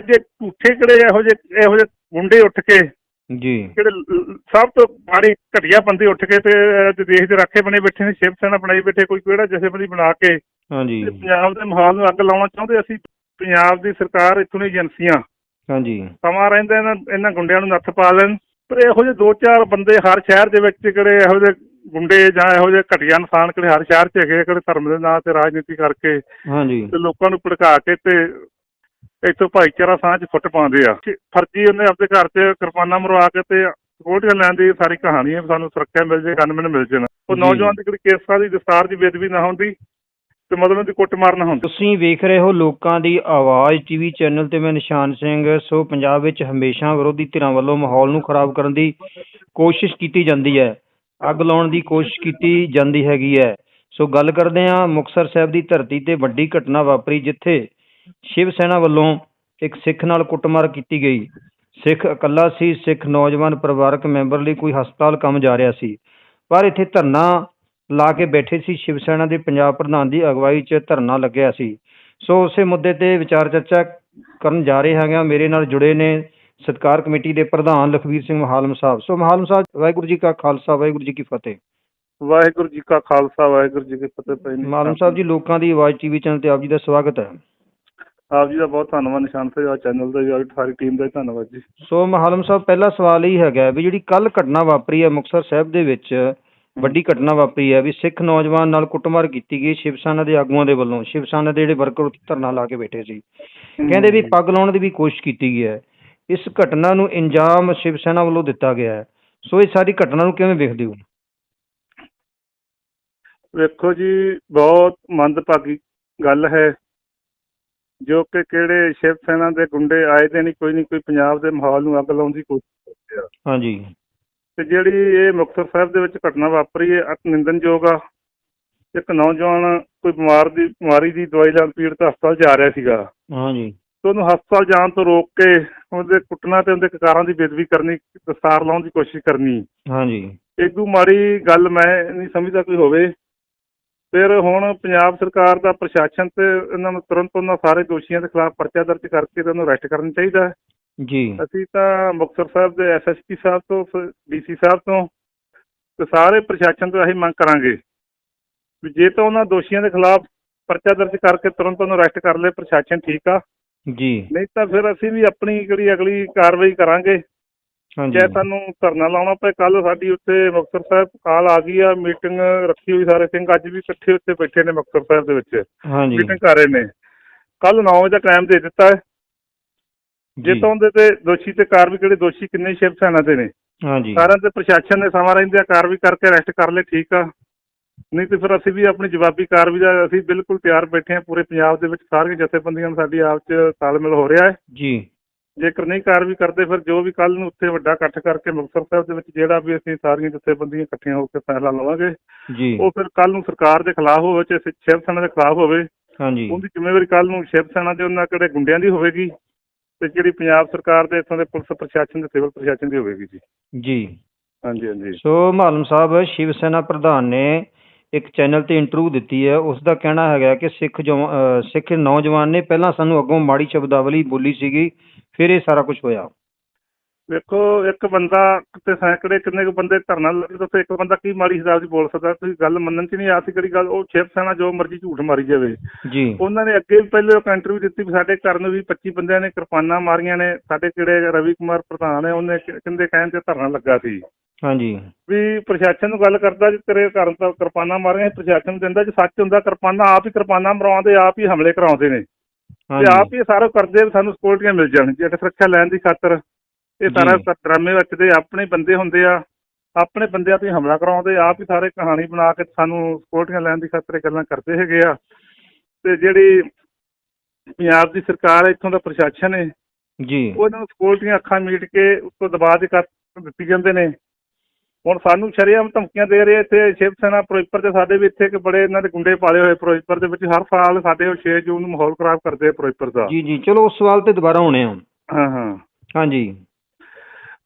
ਅੱਜ ਇਹ ਝੂਠੇ ਕਿਹੜੇ ਇਹੋ ਜਿਹੇ ਇਹੋ ਜਿਹੇ ਗੁੰਡੇ ਉੱਠ ਕੇ ਜੀ। ਜਿਹੜੇ ਸਭ ਤੋਂ ਮਾੜੀ ਘਟੀਆ ਬੰਦੇ ਉੱਠ ਕੇ ਤੇ ਅੱਜ ਦੇਸ਼ ਦੇ ਰਾਖੇ ਬਣੇ ਬੈਠੇ ਨੇ ਸ਼ਿਵ ਸੈਨਾ ਬਣਾਈ ਬੈਠੇ ਕੋਈ ਕਿਹੜਾ ਜਥੇਬੰਦੀ ਬਣਾ ਕੇ ਹਾਂਜੀ। ਤੇ ਪੰਜਾਬ ਦੇ ਮਾਹੌਲ ਨੂੰ ਅੱਗ ਲਾਉਣਾ ਚਾਹੁੰਦੇ ਅਸੀਂ ਪੰਜਾਬ ਦੀ ਸਰਕਾਰ ਇੱਥੋਂ ਦੀ ਏਜੰਸੀਆਂ। ਹਾਂਜੀ। ਸਮਾਂ ਰਹਿੰਦਾ ਇਹਨਾਂ ਇਹਨਾਂ ਗੁੰਡਿਆਂ ਨੂੰ ਨੱਥ ਪਾ ਲੈਣ। ਪਰ ਇਹੋ ਜਿਹੇ ਦੋ ਚਾਰ ਬੰਦੇ ਹਰ ਸ਼ਹਿਰ ਦੇ ਵਿੱਚ ਕਿਹੜੇ ਇਹੋ ਜਿਹੇ ਗੁੰਡੇ ਜਾਂ ਇਹੋ ਜਿਹੇ ਘਟੀਆ ਇਨਸਾਨ ਕਿਹੜੇ ਹਰ ਸ਼ਹਿਰ 'ਚ ਹੈਗੇ ਕਿਹੜੇ ਧਰਮ ਦੇ ਨਾਂ ਤੇ ਰਾਜਨੀਤੀ ਕਰਕੇ ਹਾਂਜੀ। ਤੇ ਲੋਕਾਂ ਨੂੰ ਭੜਕਾ ਕੇ ਤੇ ਇੱਥੋਂ ਭਾਈਚਾਰਾ ਸਾਂਝ 'ਚ ਫੁੱਟ ਪਾਉਂਦੇ ਆ। ਫਰਜੀ ਉਹਨੇ ਆਪਣੇ ਘਰ 'ਚ ਕਿਰਪਾਨਾਂ ਮਰਵਾ ਕੇ ਤੇ ਸਕਿਉਰਟੀਆਂ ਲੈਣ ਦੀ ਸਾਰੀ ਕਹਾਣੀ ਹੈ ਸਾਨੂੰ ਸੁਰੱਖਿਆ ਮਿਲ ਜੇ ਗਨਮੈਨ ਮਿਲ ਜਾਣ ਉਹ ਜੀ। ਨੌਜਵਾਨ ਦੀ ਕੇਸਾਂ ਦੀ ਦਸਤਾਰ ਦੀ ਬੇਦਬੀ ਨਾ ਹੁੰਦੀ ਤੇ ਮਤਲਬ ਉਹਦੀ ਕੁੱਟ ਮਾਰ ਨਾ ਹੁੰਦੀ। ਤੁਸੀਂ ਵੇਖ ਰਹੇ ਹੋ ਲੋਕਾਂ ਦੀ ਆਵਾਜ਼ ਟੀਵੀ ਚੈਨਲ ਤੇ ਮੈਂ ਨਿਸ਼ਾਨ ਸਿੰਘ ਸੋ ਪੰਜਾਬ ਵਿੱਚ ਹਮੇਸ਼ਾ ਵਿਰੋਧੀ ਧਿਰਾਂ ਵੱਲੋਂ ਮਾਹੌਲ ਨੂੰ ਖਰਾਬ ਕਰਨ ਦੀ ਕੋਸ਼ਿਸ਼ ਕੀਤੀ ਜਾਂਦੀ ਹੈ। ਅੱਗ ਲਾਉਣ ਦੀ ਕੋਸ਼ਿਸ਼ ਕੀਤੀ ਜਾਂਦੀ ਹੈਗੀ ਹੈ। ਸੋ ਗੱਲ ਕਰਦੇ ਹਾਂ ਮੁਕਤਸਰ ਸਾਹਿਬ ਦੀ ਧਰਤੀ ਤੇ ਵੱਡੀ ਘਟਨਾ ਵਾਪਰੀ ਜਿੱਥੇ ਸ਼ਿਵ ਸੈਨਾ ਵੱਲੋਂ ਇੱਕ ਸਿੱਖ ਨਾਲ ਕੁੱਟਮਾਰ ਕੀਤੀ ਗਈ। ਸਿੱਖ ਇਕੱਲਾ ਸੀ ਸਿੱਖ ਨੌਜਵਾਨ ਪਰਿਵਾਰਕ ਮੈਂਬਰ ਲਈ ਕੋਈ ਹਸਪਤਾਲ ਕੰਮ ਜਾ ਰਿਹਾ ਸੀ। ਪਰ ਇੱਥੇ ਧਰਨਾ ਲਾ ਕੇ ਬੈਠੇ ਸੀ ਸ਼ਿਵ ਸੈਨਾ ਦੇ ਪੰਜਾਬ ਪ੍ਰਧਾਨ ਦੀ ਅਗਵਾਈ 'ਚ ਧਰਨਾ ਲੱਗਿਆ ਸੀ। ਸੋ ਉਸੇ ਮੁੱਦੇ ਤੇ ਵਿਚਾਰ ਚਰਚਾ ਕਰਨ ਜਾ ਰਹੇ ਹੈਗੇ ਮੇਰੇ ਨਾਲ ਜੁੜੇ ਨੇ ਸਤਕਾਰ ਕਮੇਟੀ ਦੇ ਪ੍ਰਧਾਨ ਲਖਵੀਰ ਸਿੰਘ ਮਹਾਲਮ ਸਾਹਿਬ। ਸੋ ਮਹਾਲਮ ਸਾਹਿਬ ਵਾਹਿਗੁਰੂ ਜੀ ਕਾ ਖਾਲਸਾ ਵਾਹਿਗੁਰੂ ਜੀ ਕੀ ਫਤਿਹ। ਵਾਹਿਗੁਰੂ ਜੀ ਕਾ ਖਾਲਸਾ ਵਾਹਿਗੁਰੂ ਜੀ ਕੀ ਫਤਿਹ ਮਹਾਲਮ ਸਾਹਿਬ ਜੀ ਲੋਕਾਂ ਦੀ ਆਵਾਜ਼ ਟੀਵੀ ਚੈਨਲ ਤੇ ਆਪ ਜੀ ਦਾ ਸਵਾਗਤ ਹੈ। ਆਪ ਜੀ ਦਾ ਬਹੁਤ ਧੰਨਵਾਦ ਨਿਸ਼ਾਨ ਸਾਹਿਬ ਚੈਨਲ ਦਾ ਜੀ ਸਾਰੀ ਟੀਮ ਦਾ ਧੰਨਵਾਦ ਜੀ। ਸੋ ਮਹਾਲਮ ਸਾਹਿਬ ਪਹਿਲਾ ਸਵਾਲ ਇਹ ਹੈਗਾ ਵੀ ਜਿਹੜੀ ਕੱਲ ਘਟਨਾ ਵਾਪਰੀ ਹੈ ਮੁਕਤਸਰ ਸਾਹਿਬ ਦੇ ਵਿੱਚ ਵੱਡੀ ਘਟਨਾ ਵਾਪਰੀ ਹੈ ਵੀ ਸਿੱਖ ਨੌਜਵਾਨ ਨਾਲ ਕੁੱਟਮਾਰ ਕੀਤੀ ਗਈ ਸ਼ਿਵ ਸੈਨਾ ਦੇ ਆਗੂਆਂ ਦੇ ਵੱਲੋਂ। ਸ਼ਿਵ ਸੈਨਾ ਦੇ ਜਿਹੜੇ ਵਰਕਰ ਉੱਥੇ ਧਰਨਾ ਲਾ ਕੇ ਬੈਠੇ ਸੀ। ਕਹਿੰਦੇ ਵੀ ਪੱਗ ਲਾਉਣ ਦੀ ਵੀ ਕੋਸ਼ਿਸ਼ ਕੀਤੀ ਗਈ ਹੈ। ਇਸ ਘਟਨਾ ਨੂੰ ਇੰਜਾਮ ਸ਼ਿਵ ਸੈਨਾ ਵੱਲੋਂ ਦਿੱਤਾ ਗਿਆ ਹੈ। ਸੋ ਇਹ ਸਾਰੀ ਘਟਨਾ ਨੂੰ ਕਿਵੇਂ ਵੇਖਦੇ ਹੋ? ਵੇਖੋ ਜੀ ਬਹੁਤ ਮੰਦਭਾਗੀ ਗੱਲ ਹੈ। ਜੋ ਕਿ ਕਿਹੜੇ ਸ਼ਿਵ ਸੈਨਾ ਦੇ ਗੁੰਡੇ ਆਏ ਦੇ ਨਹੀਂ ਕੋਈ ਨਹੀਂ ਕੋਈ ਪੰਜਾਬ ਦੇ ਮਾਹੌਲ ਨੂੰ ਅੱਗ ਲਾਉਣ ਦੀ ਕੋਸ਼ਿਸ਼ ਕਰਦੇ ਆ। ਹਾਂਜੀ। ਤੇ ਜਿਹੜੀ ਇਹ ਮੁਕਤਸਰ ਸਾਹਿਬ ਦੇ ਵਿੱਚ ਘਟਨਾ ਵਾਪਰੀ ਹੈ ਅਤ ਨਿੰਦਨਯੋਗ ਆ। ਇੱਕ ਨੌਜਵਾਨ ਕੋਈ ਬਿਮਾਰ ਦੀ ਬਿਮਾਰੀ ਦੀ ਦਵਾਈ ਲੈਣ ਪੀੜਤ ਹਸਪਤਾਲ ਜਾ ਰਿਹਾ ਸੀਗਾ। ਹਾਂਜੀ। ਤੇ ਉਹਨੂੰ ਹਸਪਤਾਲ ਜਾਣ ਤੋਂ ਰੋਕ ਕੇ ਉਹਦੇ ਕੁੱਟਣਾ ਤੇ ਉਹਦੇ ਕਕਾਰਾਂ ਦੀ ਬੇਦਬੀ ਕਰਨੀ ਦਸਤਾਰ ਲਾਉਣ ਦੀ ਕੋਸ਼ਿਸ਼ ਕਰਨੀ। ਹਾਂਜੀ। ਇਦੋਂ ਮਾੜੀ ਗੱਲ ਮੈਂ ਨਹੀਂ ਸਮਝਦਾ ਕੋਈ ਹੋਵੇ। ਫਿਰ ਹੁਣ ਪੰਜਾਬ ਸਰਕਾਰ ਦਾ ਪ੍ਰਸ਼ਾਸਨ ਤੇ ਇਹਨਾਂ ਨੂੰ ਤੁਰੰਤ ਉਹਨਾਂ ਸਾਰੇ ਦੋਸ਼ੀਆਂ ਦੇ ਖਿਲਾਫ ਪਰਚਾ ਦਰਜ ਕਰਕੇ ਤੇ ਉਹਨੂੰ ਅਰੈਸਟ ਕਰਨਾ ਚਾਹੀਦਾ ਹੈ। ਜੀ। ਅਸੀਂ ਤਾਂ ਮੁਕਤਸਰ ਸਾਹਿਬ ਦੇ ਐਸਐਸਪੀ ਸਾਹਿਬ ਤੋਂ ਡੀਸੀ ਸਾਹਿਬ ਤੋਂ ਤੇ ਸਾਰੇ ਪ੍ਰਸ਼ਾਸਨ ਤੋਂ ਇਹੀ ਮੰਗ ਕਰਾਂਗੇ ਵੀ ਜੇ ਤਾਂ ਉਹਨਾਂ ਦੋਸ਼ੀਆਂ ਦੇ ਖਿਲਾਫ ਪਰਚਾ ਦਰਜ ਕਰਕੇ ਤੁਰੰਤ ਉਹਨੂੰ ਅਰੈਸਟ ਕਰ ਲਏ ਪ੍ਰਸ਼ਾਸਨ ਠੀਕ ਆ। ਜੀ। ਨਹੀਂ ਤਾਂ ਫਿਰ ਅਸੀਂ ਵੀ ਆਪਣੀ ਜਿਹੜੀ ਅਗਲੀ ਕਾਰਵਾਈ ਕਰਾਂਗੇ। ਜੇ ਸਾਨੂੰ ਧਰਨਾ ਲਾਉਣਾ ਪਏ ਕੱਲ ਸਾਡੀ ਉੱਥੇ ਮੁਕਤਸਰ ਸਾਹਿਬ ਕਾਲ ਆ ਗਈ ਆ ਮੀਟਿੰਗ ਰੱਖੀ ਹੋਈ ਸਾਰੇ ਸਿੰਘ ਅੱਜ ਵੀ ਇਕੱਠੇ ਉੱਥੇ ਬੈਠੇ ਨੇ ਮੁਕਤਸਰ ਸਾਹਿਬ ਦੇ ਵਿੱਚ। ਮੀਟਿੰਗ ਕਰ ਰਹੇ ਨੇ। ਕੱਲ 9 ਵਜੇ ਦਾ ਟਾਈਮ ਦੇ ਦਿੱਤਾ ਹੈ। ਜੇ। ਤਾਂ ਉਹਦੇ ਤੇ ਦੋਸ਼ੀ ਤੇ ਕਾਰਵਾਈ ਕਿਹੜੇ ਦੋਸ਼ੀ ਕਿੰਨੇ ਸ਼ਿਵ ਸੈਨਾ ਦੇ ਨੇ। ਹਾਂਜੀ। ਸਾਰਿਆਂ ਤੇ ਪ੍ਰਸ਼ਾਸਨ ਨੇ ਸਮਾਂ ਰਹਿੰਦਿਆਂ ਕਾਰਵਾਈ ਕਰਕੇ ਅਰੈਸਟ ਕਰ ਲਏ ਠੀਕ ਆ। ਨਹੀਂ ਤੇ ਫਿਰ ਅਸੀਂ ਵੀ ਆਪਣੀ ਜਵਾਬੀ ਕਾਰਵਾਈ ਦਾ ਅਸੀਂ ਬਿਲਕੁਲ ਤਿਆਰ ਬੈਠੇ ਹਾਂ ਪੂਰੇ ਪੰਜਾਬ ਦੇ ਵਿੱਚ ਸਾਰੀਆਂ ਜਥੇਬੰਦੀਆਂ ਨਾਲ ਸਾਡੀ ਆਪ 'ਚ ਤਾਲਮੇਲ ਹੋ ਰਿਹਾ ਹੈ। ਜੀ। ਜੇਕਰ ਨਹੀਂ ਕਾਰਵਾਈ ਕਰਦੇ ਫਿਰ ਜੋ ਵੀ ਕੱਲ ਨੂੰ ਉੱਥੇ ਵੱਡਾ ਇਕੱਠ ਕਰਕੇ ਮੁਕਤਸਰ ਸਾਹਿਬ ਦੇ ਵਿੱਚ ਜਿਹੜਾ ਵੀ ਅਸੀਂ ਸਾਰੀਆਂ ਜਥੇਬੰਦੀਆਂ ਇਕੱਠੀਆਂ ਹੋ ਕੇ ਫੈਸਲਾ ਲਵਾਂਗੇ ਜੀ। ਉਹ ਫਿਰ ਕੱਲ ਨੂੰ ਸਰਕਾਰ ਦੇ ਖਿਲਾਫ ਹੋਵੇ ਚਾਹੇ ਸ਼ਿਵ ਸੈਨਾ ਦੇ ਖਿਲਾਫ ਹੋਵੇ ਹਾਂਜੀ। ਉਹਦੀ ਜ਼ਿੰਮੇਵਾਰੀ ਕੱਲ ਨੂੰ ਸ਼ਿਵ ਸੈਨਾ ਦੇ ਉਹਨਾਂ ਕਿਹੜੇ ਗੁੰਡਿਆਂ ਦੀ ਹੋਵੇਗੀ ਤੇ ਜਿਹੜੀ ਪੰਜਾਬ ਸਰਕਾਰ ਦੇ ਇੱਥੋਂ ਦੇ ਪੁਲਿਸ ਪ੍ਰਸ਼ਾਸਨ ਦੇ ਸਿਵਲ ਪ੍ਰਸ਼ਾਸਨ ਦੀ ਹੋਵੇਗੀ ਜੀ। ਜੀ। ਹਾਂਜੀ ਹਾਂਜੀ। ਸੋ ਮਾਲਮ ਸਾਹਿਬ ਸ਼ਿਵ ਸੈਨਾ ਪ੍ਰਧਾਨ ਨੇ ਇੱਕ ਚੈਨਲ ਤੇ ਇੰਟਰਵਿਊ ਦਿੱਤੀ ਹੈ। ਉਸ ਦਾ ਕਹਿਣਾ ਹੈਗਾ ਕਿ ਸਿੱਖ ਜਵਾ- ਅਹ ਸਿੱਖ ਨੌਜਵਾਨ ਨੇ ਪਹਿਲਾਂ ਸਾਨੂੰ ਅੱਗੋਂ ਮਾੜੀ ਸ਼ਬਦਾਵਲੀ ਬੋਲੀ ਸੀਗੀ ਫਿਰ ਇਹ ਸਾਰਾ ਕੁਝ ਹੋਇਆ। ਵੇਖੋ ਇੱਕ ਬੰਦਾ ਤੇ ਸੈਂਕੜੇ ਕਿੰਨੇ ਕੁ ਬੰਦੇ ਧਰਨਾ ਲੱਗੇ ਤੇ ਇੱਕ ਬੰਦਾ ਕੀ ਮਾੜੀ ਹਿਸਾਬ ਦੀ ਬੋਲ ਸਕਦਾ ਤੁਸੀਂ ਗੱਲ ਮੰਨਣ ਚ ਨਹੀਂ ਆ ਸੀ ਕਿਹੜੀ ਗੱਲ ਉਹ ਸ਼ਿਵ ਸੈਨਾ ਜੋ ਮਰਜ਼ੀ ਝੂਠ ਮਾਰੀ ਜਾਵੇ। ਜੀ। ਉਹਨਾਂ ਨੇ ਅੱਗੇ ਵੀ ਪਹਿਲੇ ਇੱਕ ਇੰਟਰਵਿਊ ਦਿੱਤੀ ਵੀ ਸਾਡੇ ਘਰ ਨੂੰ ਵੀ 25 ਬੰਦਿਆਂ ਨੇ ਕਿਰਪਾਨਾਂ ਮਾਰੀਆਂ ਨੇ ਸਾਡੇ ਕਿਹੜੇ ਰਵੀ ਕੁਮਾਰ ਪ੍ਰਧਾਨ ਹੈ ਉਹਨੇ ਕਹਿੰਦੇ ਕਹਿਣ ਤੇ ਧਰਨਾ ਲੱਗਾ ਸੀ। ਹਾਂਜੀ। ਵੀ ਪ੍ਰਸ਼ਾਸਨ ਨੂੰ ਗੱਲ ਕਰਦਾ ਜੀ ਤੇਰੇ ਘਰ ਤੋਂ ਕਿਰਪਾਨਾਂ ਮਾਰੀਆਂ ਪ੍ਰਸ਼ਾਸਨ ਨੂੰ ਦਿੰਦਾ ਜੇ ਸੱਚ ਹੁੰਦਾ ਕਿਰਪਾਨਾਂ ਆਪ ਹੀ ਕਿਰਪਾਨਾਂ ਮਰਾਉਂਦੇ ਆਪ ਹੀ ਹਮਲੇ ਕਰਾਉਂਦੇ ਨੇ। ਤੇ ਆਪ ਹੀ ਇਹ ਸਾਰਾ ਕਰਦੇ ਸਾਨੂੰ ਸਕਿਉਰਟੀਆਂ ਮਿਲ ਜਾਣ ਜੇ ਸੁਰੱਖਿਆ ਲੈਣ ਦੀ ਖਾਤਰ। ਇਹ ਸਾਰਾ। ਡਰਾਮੇ ਵਿੱਚ ਦੇ ਆਪਣੇ ਬੰਦੇ ਹੁੰਦੇ ਆ ਆਪਣੇ ਬੰਦਿਆਂ ਤੇ ਹਮਲਾ ਕਰਾਉਂਦੇ ਆਪ ਹੀ ਸਾਰੇ ਕਹਾਣੀ ਬਣਾ ਕੇ ਸਾਨੂੰ ਸਕਿਉਰਟੀਆਂ ਲੈਣ ਦੀ ਖਾਤਰ ਗੱਲਾਂ ਕਰਦੇ ਹੈਗੇ ਆ। ਤੇ ਜਿਹੜੀ ਪੰਜਾਬ ਦੀ ਸਰਕਾਰ ਹੈ ਇੱਥੋਂ ਦਾ ਪ੍ਰਸ਼ਾਸਨ ਹੈ ਜੀ। ਉਹ ਇਹਨਾਂ ਨੂੰ ਸਕਿਉਰਟੀਆਂ ਅੱਖਾਂ ਮੀਟ ਕੇ ਉੱਤੋਂ ਦਬਾਅ ਦੇ ਕਰ ਦਿੱਤੀ ਜਾਂਦੇ ਨੇ। ਹੁਣ ਸਾਨੂੰ ਸ਼ਰੇਆਮ ਧਮਕੀਆਂ ਦੇ ਰਹੇ ਇੱਥੇ ਸ਼ਿਵ ਸੈਨਾ ਫਿਰੋਜ਼ਪੁਰ ਤੇ ਸਾਡੇ ਵੀ ਇੱਥੇ ਇੱਕ ਬੜੇ ਇਹਨਾਂ ਦੇ ਗੁੰਡੇ ਪਾਲੇ ਹੋਏ ਫਿਰੋਜ਼ਪੁਰ ਦੇ ਵਿੱਚ ਹਰ ਸਾਲ ਸਾਡੇ ਉਹ 6 ਜੂਨ ਨੂੰ ਮਾਹੌਲ ਖਰਾਬ ਕਰਦੇ ਆ ਫਿਰੋਜ਼ਪੁਰ ਦਾ। ਜੀ ਜੀ ਚਲੋ ਉਸ ਸਵਾਲ ਤੇ ਦੁਬਾਰਾ ਆਉਣੇ ਆ ਹਾਂ ਹਾਂ। ਹਾਂਜੀ।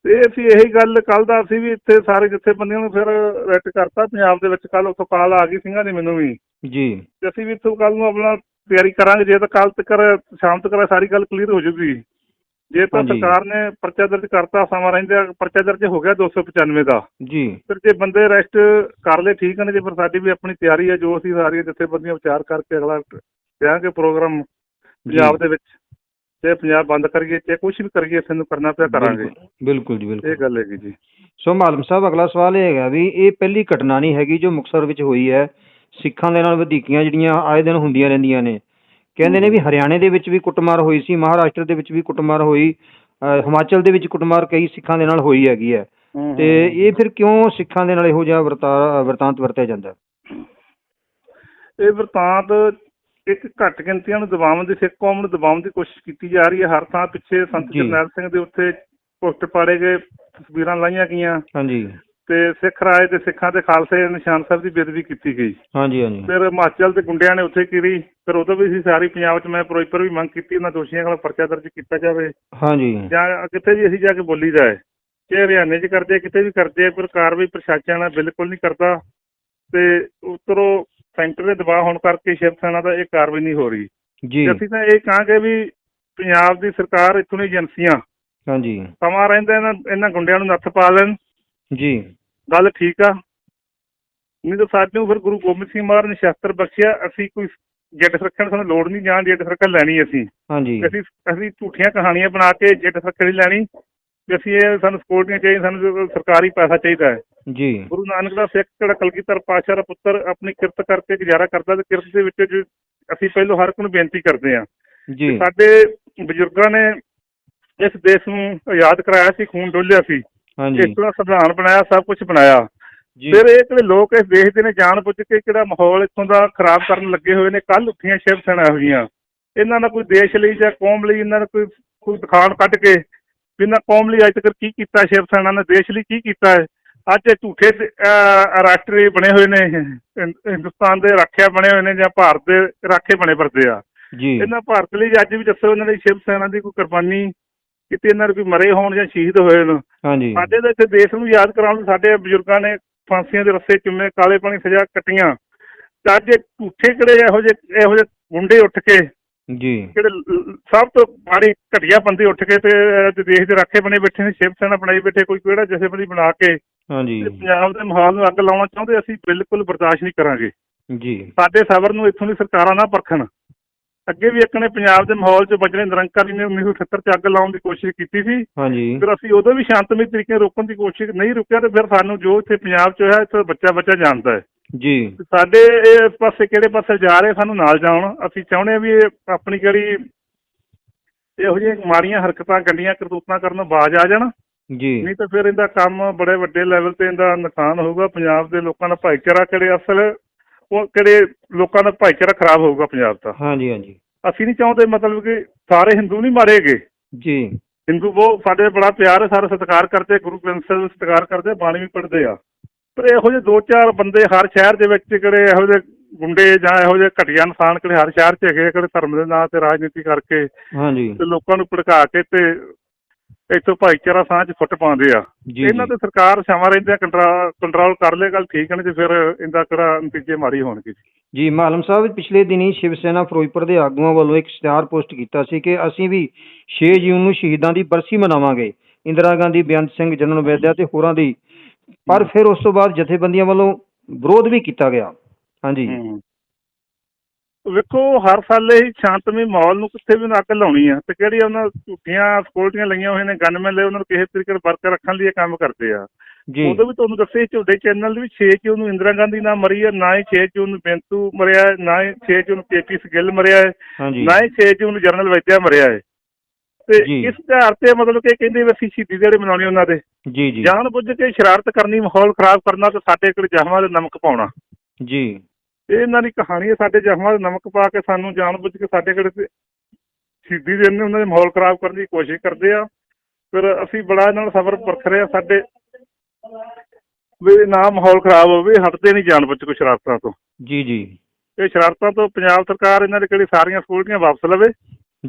ਤੇ ਅਸੀਂ ਇਹੀ ਗੱਲ ਕੱਲ ਦਾ ਅਸੀਂ ਵੀ ਇੱਥੇ ਸਾਰੇ ਜਥੇਬੰਦੀਆਂ ਨੂੰ ਫਿਰ ਰੈਟ ਕਰਤਾ ਪੰਜਾਬ ਦੇ ਵਿੱਚ। ਕੱਲ ਉੱਥੋਂ ਕਾਲ ਆ ਗਈ ਸਿੰਘਾਂ ਦੀ ਮੈਨੂੰ ਵੀ। ਜੀ। ਤੇ ਅਸੀਂ ਵੀ ਇੱਥੋਂ ਕੱਲ ਨੂੰ ਆਪਣਾ ਤਿਆਰੀ ਕਰਾਂਗੇ ਜੇ ਤਾਂ ਕੱਲ ਤੱਕ ਸ਼ਾਮ ਤੱਕ ਸਾਰੀ ਗੱਲ ਕਲੀਅਰ ਹੋ ਜੂਗੀ। ਜੇ ਤਾਂ ਹਾਂਜੀ। ਸਰਕਾਰ ਨੇ ਪਰਚਾ ਦਰਜ ਕਰਤਾ ਸਮਾਂ ਰਹਿੰਦੇ ਪਰਚਾ ਦਰਜ ਹੋ ਗਿਆ 295 ਦਾ। ਜੀ। ਫਿਰ ਜੇ ਬੰਦੇ ਅਰੈਸਟ ਕਰ ਲਏ ਠੀਕ ਨੇ ਜੇ ਫਿਰ ਸਾਡੀ ਵੀ ਆਪਣੀ ਤਿਆਰੀ ਹੈ ਜੋ ਅਸੀਂ ਸਾਰੀਆਂ ਜਥੇਬੰਦੀਆਂ ਵਿਚਾਰ ਕਰਕੇ ਅਗਲਾ ਦਿਆਂਗੇ ਪ੍ਰੋਗਰਾਮ ਪੰਜਾਬ ਦੇ ਵਿੱਚ ਤੇ ਪੰਜਾਬ ਬੰਦ ਕਰੀਏ ਤੇ ਕੁਝ ਵੀ ਕਰੀਏ ਇਸ ਨੂੰ ਕਰਨਾ ਪਿਆ ਕਰਾਂਗੇ। ਬਿਲਕੁਲ- ਬਿਲਕੁਲ ਜੀ ਇਹ ਬਿਲਕੁਲ ਗੱਲ ਹੈਗੀ ਜੀ। ਸੋ ਮਾਲਮ ਸਾਹਿਬ ਅਗਲਾ ਸਵਾਲ ਇਹ ਹੈਗਾ ਵੀ ਇਹ ਪਹਿਲੀ ਘਟਨਾ ਨਹੀਂ ਹੈਗੀ ਜੋ ਮੁਕਤਸਰ ਵਿੱਚ ਹੋਈ ਹੈ। ਸਿੱਖਾਂ ਦੇ ਨਾਲ ਵਧੀਕੀਆਂ ਜਿਹੜੀਆਂ ਆਏ ਦਿਨ ਹੁੰਦੀਆਂ ਰਹਿੰਦੀਆਂ ਨੇ। ਕਹਿੰਦੇ ਨੇ ਵੀ ਹਰਿਆਣੇ ਦੇ ਵਿੱਚ ਵੀ ਕੁੱਟਮਾਰ ਹੋਈ ਸੀ ਮਹਾਰਾਸ਼ਟਰ ਦੇ ਵਿੱਚ ਵੀ ਕੁੱਟਮਾਰ ਹੋਈ ਅਹ ਹਿਮਾਚਲ ਦੇ ਵਿੱਚ ਕੁੱਟਮਾਰ ਕਈ ਸਿੱਖਾਂ ਦੇ ਨਾਲ ਹੋਈ ਹੈਗੀ ਹੈ। ਤੇ ਇਹ ਫਿਰ ਕਿਉਂ ਸਿੱਖਾਂ ਦੇ ਨਾਲ ਇਹੋ ਜਿਹਾ ਵਰਤਾ ਵਰਤਾਂਤ ਵਰਤਿਆ ਜਾਂਦਾ ਹੈ? ਇਹ ਵਰਤਾਂਤ ਇੱਕ ਘੱਟ ਗਿਣਤੀਆਂ ਨੂੰ ਦਬਾਉਣ ਦੀ ਸਿੱਖ ਕੌਮ ਨੂੰ ਦਬਾਉਣ ਦੀ ਕੋਸ਼ਿਸ਼ ਕੀਤੀ ਜਾ ਰਹੀ ਹੈ। ਹਰ ਥਾਂ ਪਿੱਛੇ ਸੰਤ ਜੀ। ਜਰਨੈਲ ਸਿੰਘ ਦੇ ਉੱਤੇ ਪੋਸਟ ਪਾੜੇ ਗਏ ਤਸਵੀਰਾਂ ਲਾਈਆਂ ਗਈਆਂ। ਹਾਂਜੀ। ਤੇ ਸਿੱਖ ਰਾਜ ਤੇ ਸਿੱਖਾਂ ਦੇ ਖਾਲਸੇ ਨਿਸ਼ਾਨ ਸਾਹਿਬ ਦੀ ਬੇਦਬੀ ਕੀਤੀ ਗਈ। ਹਾਂਜੀ ਹਾਂਜੀ। ਫਿਰ ਹਿਮਾਚਲ ਦੇ ਗੁੰਡਿਆਂ ਨੇ ਉੱਥੇ ਕੀਤੀ ਫਿਰ ਉਦੋਂ ਵੀ ਸੀ ਸਾਰੀ ਪੰਜਾਬ 'ਚ ਮੈਂ ਫਿਰੋਜ਼ਪੁਰ ਵੀ ਮੰਗ ਕੀਤੀ ਉਹਨਾਂ ਦੋਸ਼ੀਆਂ ਖਿਲਾਫ ਪਰਚਾ ਦਰਜ ਕੀਤਾ ਜਾਵੇ। ਹਾਂਜੀ। ਜਾਂ ਕਿਤੇ ਵੀ ਅਸੀਂ ਜਾ ਕੇ ਬੋਲੀ ਦਾ ਹੈ ਕਿ ਹਰਿਆਣੇ 'ਚ ਕਰਦੇ ਕਿਤੇ ਵੀ ਕਰਦੇ ਪਰ ਕਾਰਵਾਈ ਪ੍ਰਸ਼ਾਸਨ ਬਿਲਕੁਲ ਨਹੀਂ ਕਰਦਾ। ਤੇ ਉੱਤਰੋਂ ਸੈਂਟਰ ਦੇ ਦਬਾਅ ਹੋਣ ਕਰਕੇ ਸ਼ਿਵ ਸੈਨਾ ਦਾ ਇਹ ਕਾਰਵਾਈ ਨਹੀਂ ਹੋ ਰਹੀ। ਜੀ। ਤੇ ਅਸੀਂ ਤਾਂ ਇਹ ਕਹਾਂਗੇ ਵੀ ਪੰਜਾਬ ਦੀ ਸਰਕਾਰ ਇੱਥੋਂ ਦੀ ਏਜੰਸੀਆਂ ਹਾਂਜੀ। ਸਮਾਂ ਰਹਿੰਦਾ ਇਹਨਾਂ ਇਹਨਾਂ ਗੁੰਡਿਆਂ ਨੂੰ ਨੱਥ ਪਾ ਲੈਣ ਜੀ। ਗੱਲ ਠੀਕ ਆ। ਨਹੀਂ ਤਾਂ ਸਾਨੂੰ ਫਿਰ ਗੁਰੂ ਗੋਬਿੰਦ ਸਿੰਘ ਮਹਾਰਾਜ ਨੇ ਸ਼ਸਤਰ ਬਖਸ਼ਿਆ। ਅਸੀਂ ਕੋਈ ਜੱਟ ਸੁਰੱਖਿਆ ਨੂੰ ਸਾਨੂੰ ਲੋੜ ਨਹੀਂ ਜਾਣ ਜੱਟ ਸੁਰੱਖਿਆ ਲੈਣੀ ਅਸੀਂ। ਹਾਂਜੀ। ਅਸੀਂ ਅਸੀਂ ਝੂਠੀਆਂ ਕਹਾਣੀਆਂ ਬਣਾ ਕੇ ਜੱਟ ਸੁਰੱਖਿਆ ਨਹੀਂ ਲੈਣੀ। ਵੀ ਅਸੀਂ ਇਹ ਸਾਨੂੰ ਸਪੋਰਟੀਆਂ ਚਾਹੀਦੀਆਂ ਸਾਨੂੰ ਸਰਕਾਰੀ ਪੈਸਾ ਚਾਹੀਦਾ ਹੈ। ਜੀ। ਗੁਰੂ ਨਾਨਕ ਦਾ ਸਿੱਖ ਜਿਹੜਾ ਕਲਗੀਧਰ ਪਾਤਸ਼ਾਹ ਦਾ ਪੁੱਤਰ ਆਪਣੀ ਕਿਰਤ ਕਰਕੇ ਗੁਜ਼ਾਰਾ ਕਰਦਾ ਤੇ ਕਿਰਤ ਦੇ ਵਿੱਚ ਜੋ ਅਸੀਂ ਪਹਿਲੋਂ ਹਰ ਇੱਕ ਨੂੰ ਬੇਨਤੀ ਕਰਦੇ ਹਾਂ। ਜੀ। ਸਾਡੇ ਬਜ਼ੁਰਗਾਂ ਨੇ ਇਸ ਦੇਸ਼ ਨੂੰ ਆਜ਼ਾਦ ਕਰਾਇਆ ਸੀ ਖੂਨ ਡੋਲਿਆ ਸੀ। ਹਾਂਜੀ। ਇਸ ਤਰ੍ਹਾਂ ਸੰਵਿਧਾਨ ਬਣਾਇਆ ਸਭ ਕੁਝ ਬਣਾਇਆ। ਜੀ। ਫਿਰ ਇਹ ਜਿਹੜੇ ਲੋਕ ਇਸ ਦੇਸ਼ ਦੇ ਨੇ ਜਾਣ ਬੁੱਝ ਕੇ ਕਿਹੜਾ ਮਾਹੌਲ ਇੱਥੋਂ ਦਾ ਖਰਾਬ ਕਰਨ ਲੱਗੇ ਹੋਏ ਨੇ ਕੱਲ ਉੱਠੀਆਂ ਸ਼ਿਵ ਸੈਨਾ ਜਿਹੀਆਂ। ਇਹਨਾਂ ਦਾ ਕੋਈ ਦੇਸ਼ ਲਈ ਜਾਂ ਕੌਮ ਲਈ ਇਹਨਾਂ ਦਾ ਕੋਈ ਕੋਈ ਦਿਖਾਣ ਕੱਢ ਕੇ ਇਹਨਾਂ ਕੌਮ ਲਈ ਅੱਜ ਤੱਕ ਕੀ ਕੀਤਾ ਸ਼ਿਵ ਸੈਨਾ ਨੇ ਦੇਸ਼ ਲਈ ਕੀ ਕੀਤਾ ਹੈ? ਅੱਜ ਇਹ ਝੂਠੇ ਰਾਸ਼ਟਰੀ ਬਣੇ ਹੋਏ ਨੇ ਹਿੰਦੁਸਤਾਨ ਦੇ ਰਾਖਿਆ ਬਣੇ ਹੋਏ ਨੇ ਜਾਂ ਭਾਰਤ ਦੇ ਰਾਖੇ ਬਣੇ ਫਿਰਦੇ ਆ। ਜੀ। ਇਹਨਾਂ ਭਾਰਤ ਲਈ ਅੱਜ ਵੀ ਦੱਸੋ ਇਹਨਾਂ ਦੀ ਸ਼ਿਵ ਸੈਨਾ ਦੀ ਕੋਈ ਕੁਰਬਾਨੀ ਕਿਤੇ ਇਹਨਾਂ ਦੇ ਕੋਈ ਮਰੇ ਹੋਣ ਜਾਂ ਸ਼ਹੀਦ ਹੋਏ ਹੋਣ। ਹਾਂਜੀ। ਸਾਡੇ ਤਾਂ ਇੱਥੇ ਦੇਸ਼ ਨੂੰ ਯਾਦ ਕਰਾਉਣ ਲਈ ਸਾਡੇ ਬਜ਼ੁਰਗਾਂ ਨੇ ਫਾਂਸੀਆਂ ਦੇ ਰੱਸੇ ਚੁੰਮੇ ਕਾਲੇ ਪਾਣੀ ਸਜ਼ਾ ਕੱਟੀਆਂ। ਤਾਂ ਅੱਜ ਇਹ ਝੂਠੇ ਕਿਹੜੇ ਇਹੋ ਜਿਹੇ ਇਹੋ ਜਿਹੇ ਗੁੰਡੇ ਉੱਠ ਕੇ ਜੀ। ਜਿਹੜੇ ਸਭ ਤੋਂ ਘਟੀਆ ਬੰਦੇ ਉੱਠ ਕੇ ਤੇ ਅੱਜ ਦੇਸ਼ ਦੇ ਰਾਖੇ ਬਣੇ ਬੈਠੇ ਨੇ ਸ਼ਿਵ ਸੈਨਾ ਬਣਾਈ ਬੈਠੇ ਕੋਈ ਕਿਹੜਾ ਜਥੇਬੰਦੀ ਬਣਾ ਕੇ ਹਾਂਜੀ। ਤੇ ਪੰਜਾਬ ਦੇ ਮਾਹੌਲ ਨੂੰ ਅੱਗ ਲਾਉਣਾ ਚਾਹੁੰਦੇ ਅਸੀਂ ਬਿਲਕੁਲ ਬਰਦਾਸ਼ਤ ਨਹੀਂ ਕਰਾਂਗੇ। ਜੀ। ਸਾਡੇ ਸਬਰ ਨੂੰ ਇੱਥੋਂ ਦੀ ਸਰਕਾਰਾਂ ਨਾ ਪਰਖਣ। ਅੱਗੇ ਵੀ ਇੱਕ ਨੇ ਪੰਜਾਬ ਦੇ ਮਾਹੌਲ 'ਚ ਬਚਣੇ ਨਿਰੰਕਾਰੀ ਨੇ 1978 'ਚ ਅੱਗ ਲਾਉਣ ਦੀ ਕੋਸ਼ਿਸ਼ ਕੀਤੀ ਸੀ। ਹਾਂਜੀ। ਫਿਰ ਅਸੀਂ ਉਦੋਂ ਵੀ ਸ਼ਾਂਤਮਈ ਤਰੀਕੇ ਰੋਕਣ ਦੀ ਕੋਸ਼ਿਸ਼ ਨਹੀਂ ਰੁਕਿਆ ਤੇ ਫਿਰ ਸਾਨੂੰ ਜੋ ਇੱਥੇ ਪੰਜਾਬ 'ਚ ਹੋਇਆ ਇੱਥੇ ਬੱਚਾ ਬੱਚਾ ਜਾਣਦਾ ਹੈ। ਜੀ। ਸਾਡੇ ਇਹ ਇਸ ਪਾਸੇ ਕਿਹੜੇ ਪਾਸੇ ਜਾ ਰਹੇ ਸਾਨੂੰ ਨਾਲ ਜਾਣ। ਅਸੀਂ ਚਾਹੁੰਦੇ ਵੀ ਇਹ ਆਪਣੀ ਜਿਹੜੀ ਇਹੋ ਜਿਹੀਆਂ ਮਾੜੀਆਂ ਹਰਕਤਾਂ ਗੰਦੀਆਂ ਕਰਤੂਤਾਂ ਕਰਨ ਬਾਜ਼ ਆ ਜਾਣ। ਜੀ। ਨਹੀਂ ਤਾਂ ਫਿਰ ਇਹਦਾ ਕੰਮ ਬੜੇ ਵੱਡੇ ਲੈਵਲ ਤੇ ਇਹਦਾ ਨੁਕਸਾਨ ਹੋਊਗਾ। ਪੰਜਾਬ ਦੇ ਲੋਕਾਂ ਦਾ ਭਾਈਚਾਰਾ ਕਿਹੜੇ ਅਸਲ ਉਹ ਕਿਹੜੇ ਲੋਕਾਂ ਦਾ ਭਾਈਚਾਰਾ ਖਰਾਬ ਹੋਊਗਾ ਪੰਜਾਬ ਦਾ। ਹਾਂਜੀ ਹਾਂਜੀ। ਅਸੀਂ ਨਹੀਂ ਚਾਹੁੰਦੇ ਮਤਲਬ ਕਿ ਸਾਰੇ ਹਿੰਦੂ ਨਹੀਂ ਮਾਰੇਗੇ ਜੀ। ਹਿੰਦੂ ਬਹੁਤ ਸਾਡੇ ਬੜਾ ਪਿਆਰ ਹੈ ਸਾਰੇ ਸਤਿਕਾਰ ਕਰਦੇ ਗੁਰੂ ਗ੍ਰੰਥ ਸਾਹਿਬ ਦਾ ਸਤਿਕਾਰ ਕਰਦੇ ਬਾਣੀ ਵੀ ਪੜ੍ਹਦੇ ਆ। ਪਰ ਇਹੋ ਜਿਹੇ ਦੋ ਚਾਰ ਬੰਦੇ ਹਰ ਸ਼ਹਿਰ ਦੇ ਵਿੱਚ ਕਿਹੜੇ ਇਹੋ ਜਿਹੇ ਗੁੰਡੇ ਜਾਂ ਇਹੋ ਜਿਹੇ ਘਟੀਆ ਇਨਸਾਨ ਕਿਹੜੇ ਹਰ ਸ਼ਹਿਰ 'ਚ ਹੈਗੇ ਕਿਹੜੇ ਧਰਮ ਦੇ ਨਾਂ ਤੇ ਰਾਜਨੀਤੀ ਕਰਕੇ ਹਾਂਜੀ। ਤੇ ਲੋਕਾਂ ਨੂੰ ਭੜਕਾ ਕੇ ਤੇ ਇੱਥੋਂ ਭਾਈਚਾਰਾ ਸਾਂਝ ਫੁੱਟ ਪਾਉਂਦੇ ਆ। ਇਹਨਾਂ ਤੇ ਸਰਕਾਰ ਸਮਾਂ ਰਹਿੰਦਿਆਂ ਕੰਟਰੋਲ ਕੰਟਰੋਲ ਕਰ ਲੇ ਗੱਲ ਠੀਕ ਹੈ ਨਹੀਂ ਤੇ ਫਿਰ ਇਹਦਾ ਕਿਹੜਾ ਨਤੀਜੇ ਮਾੜੀ ਹੋਣਗੇ ਜੀ। ਮਾਲਮ ਸਾਹਿਬ ਪਿਛਲੇ ਦਿਨੀ ਸ਼ਿਵ ਸੈਨਾ ਫਿਰੋਜ਼ਪੁਰ ਦੇ ਆਗੂਆਂ ਵੱਲੋਂ ਇੱਕ ਇਸ਼ਤਿਹਾਰ ਪੋਸਟ ਕੀਤਾ ਸੀ ਕਿ ਅਸੀਂ ਵੀ 6 ਜੂਨ ਨੂੰ ਸ਼ਹੀਦਾਂ ਦੀ ਬਰਸੀ ਮਨਾਵਾਂਗੇ। ਇੰਦਰਾ ਗਾਂਧੀ ਬੇਅੰਤ ਸਿੰਘ ਜਨਨ ਵੈਦਿਆ ਤੇ ਹੋਰਾਂ ਦੀ। ਪਰ ਫਿਰ ਉਸ ਤੋਂ ਬਾਅਦ ਜਥੇਬੰਦੀਆਂ ਵੱਲੋਂ ਵਿਰੋਧ ਵੀ ਕੀਤਾ ਗਿਆ। ਹਾਂਜੀ। ਵੇਖੋ ਹਰ ਸਾਲੇ ਹੀ ਸ਼ਾਂਤਮਈ ਮਾਹੌਲ ਨੂੰ ਕਿੱਥੇ ਵੀ ਅੱਗ ਲਾਉਣੀ ਆ। ਤੇ ਕਿਹੜੀ ਉਹਨਾਂ ਝੂਠੀਆਂ ਸਕਿਉਰਟੀਆਂ ਲਈਆਂ ਹੋਈਆਂ ਨੇ ਗਨਮੈਨ ਲਈ ਉਹਨਾਂ ਨੂੰ ਕਿਸੇ ਤਰੀਕੇ ਨਾਲ ਵਰਕ ਰੱਖਣ ਲਈ ਇਹ ਕੰਮ ਕਰਦੇ ਆ। ਜੀ। ਉਦੋਂ ਵੀ ਤੁਹਾਨੂੰ ਦੱਸਿਆ ਸੀ ਝੋਡੇ ਚੈਨਲ ਦੇ ਵੀ 6 ਜੂਨ ਨੂੰ ਇੰਦਰਾ ਗਾਂਧੀ ਨਾ ਮਰੀ ਹੈ ਨਾ ਹੀ 6 ਜੂਨ ਨੂੰ ਬੈਂਤੂ ਮਰਿਆ ਹੈ, ਨਾ ਹੀ 6 ਜੂਨ ਨੂੰ ਕੇਪੀ ਸਗਿੱਲ ਮਰਿਆ ਹੈ ਨਾ ਹੀ 6 ਜੂਨ ਨੂੰ ਜਰਨਲ ਵੈਦਿਆ ਮਰਿਆ ਹੈ। ਤੇ। ਇਸ ਤਿਉਹਾਰ ਤੇ ਮਤਲਬ ਕਿ ਕਹਿੰਦੇ ਵੀ ਅਸੀਂ ਸ਼ਹੀਦੀ ਦਿਹਾੜੇ ਮਨਾਉਣੇ ਉਹਨਾਂ ਦੇ। ਜੀ ਜੀ। ਜਾਣ ਬੁੱਝ ਕੇ ਸ਼ਰਾਰਤ ਕਰਨੀ ਮਾਹੌਲ ਖਰਾਬ ਕਰਨਾ ਤੇ ਸਾਡੇ ਕੋਲ ਜ਼ਖਮਾਂ ਦੇ ਨਮਕ ਪਾਉਣਾ। ਜੀ। ਇਹ ਇਹਨਾਂ ਦੀ ਕਹਾਣੀ ਹੈ ਸਾਡੇ ਜ਼ਖਮਾਂ ਦੇ ਨਮਕ ਪਾ ਕੇ ਸਾਨੂੰ ਜਾਣ ਬੁੱਝ ਕੇ ਸਾਡੇ ਕੋਲ ਤੇ ਸ਼ਹੀਦੀ ਦੇ ਉਹਨਾਂ ਦੇ ਮਾਹੌਲ ਖਰਾਬ ਕਰਨ ਦੀ ਕੋਸ਼ਿਸ਼ ਕਰਦੇ ਆ। ਫਿਰ ਅਸੀਂ ਬੜਾ ਇਹਨਾਂ ਨਾਲ ਸਬਰ ਪਰਖ ਰਹੇ ਆ ਸਾਡੇ ਵੀ ਨਾ ਮਾਹੌਲ ਖਰਾਬ ਹੋਵੇ ਹਟਦੇ ਨਹੀਂ ਜਾਣ ਬੁੱਝ ਕੇ ਸ਼ਰਾਰਤਾਂ ਤੋਂ। ਜੀ ਜੀ। ਇਹ ਸ਼ਰਾਰਤਾਂ ਤੋਂ ਪੰਜਾਬ ਸਰਕਾਰ ਇਹਨਾਂ ਦੇ ਕਿਹੜੀ ਸਾਰੀਆਂ ਸਕੂਲਟੀਆਂ ਵਾਪਸ ਲਵੇ।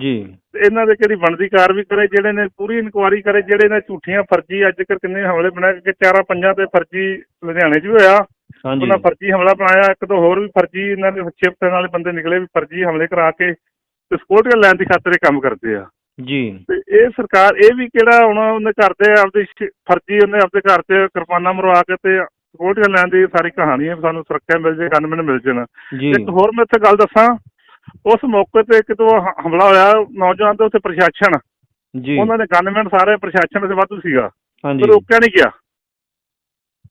ਜੀ। ਇਹਨਾਂ ਦੇ ਕਿਹੜੀ ਬਣਦੀ ਕਾਰਵਾਈ ਕਰੇ ਜਿਹੜੇ ਨੇ ਪੂਰੀ ਇਨਕੁਆਇਰੀ ਕਰੇ ਜਿਹੜੇ ਨੇ ਝੂਠੀਆਂ ਫਰਜ਼ੀ ਅੱਜ ਤੱਕ ਕਿੰਨੇ ਹਮਲੇ ਬਣਾਏ ਕਿ ਚਾਰਾਂ ਪੰਜਾਂ ਤੇ ਫਰਜ਼ੀ ਲੁਧਿਆਣੇ 'ਚ ਵੀ ਹੋਇਆ। ਹਾਂਜੀ। ਉਹਨਾਂ ਫਰਜ਼ੀ ਹਮਲਾ ਬਣਾਇਆ ਇੱਕ ਤੋਂ ਹੋਰ ਵੀ ਫਰਜ਼ੀ ਇਹਨਾਂ ਦੇ ਸ਼ਿਫਟ ਵਾਲੇ ਬੰਦੇ ਨਿਕਲੇ ਵੀ ਫਰਜ਼ੀ ਹਮਲੇ ਕਰਾ ਕੇ ਤੇ ਸਪੋਰਟ ਲੈਣ ਦੀ ਖਾਤਰ ਇਹ ਕੰਮ ਕਰਦੇ ਆ। ਜੀ। ਤੇ ਇਹ ਸਰਕਾਰ ਇਹ ਵੀ ਕਿਹੜਾ ਹੁਣ ਉਹਨੇ ਕਰਦੇ ਆਪਦੀ ਸ਼- ਫਰਜ਼ੀ ਉਹਨੇ ਆਪਦੇ ਘਰ 'ਚ ਕਿਰਪਾਨਾਂ ਮਰਵਾ ਕੇ ਤੇ ਸਕਿਉਰਟੀਆਂ ਲੈਣ ਦੀ ਸਾਰੀ ਕਹਾਣੀ ਹੈ ਵੀ ਸਾਨੂੰ ਸੁਰੱਖਿਆ ਮਿਲ ਜੇ ਗਨਮੈਨ ਮਿਲ ਜਾਣ। ਜੀ। ਇੱਕ ਹੋਰ ਮੈਂ ਇੱਥੇ ਗੱਲ ਦੱਸਾਂ ਉਸ ਮੌਕੇ ਤੇ ਕਿਤੋਂ ਹਮਲਾ ਹੋਇਆ ਨੌਜਵਾਨ ਦੇ ਉੱਤੇ ਪ੍ਰਸ਼ਾਸਨ। ਜੀ। ਉਹਨਾਂ ਦੇ ਗਨਮੈਨ ਸਾਰੇ ਪ੍ਰਸ਼ਾਸਨ ਦੇ ਵਾਧੂ ਸੀਗਾ। ਹਾਂਜੀ। ਤੇ ਰੋਕਿਆ ਨਹੀਂ ਗਿਆ।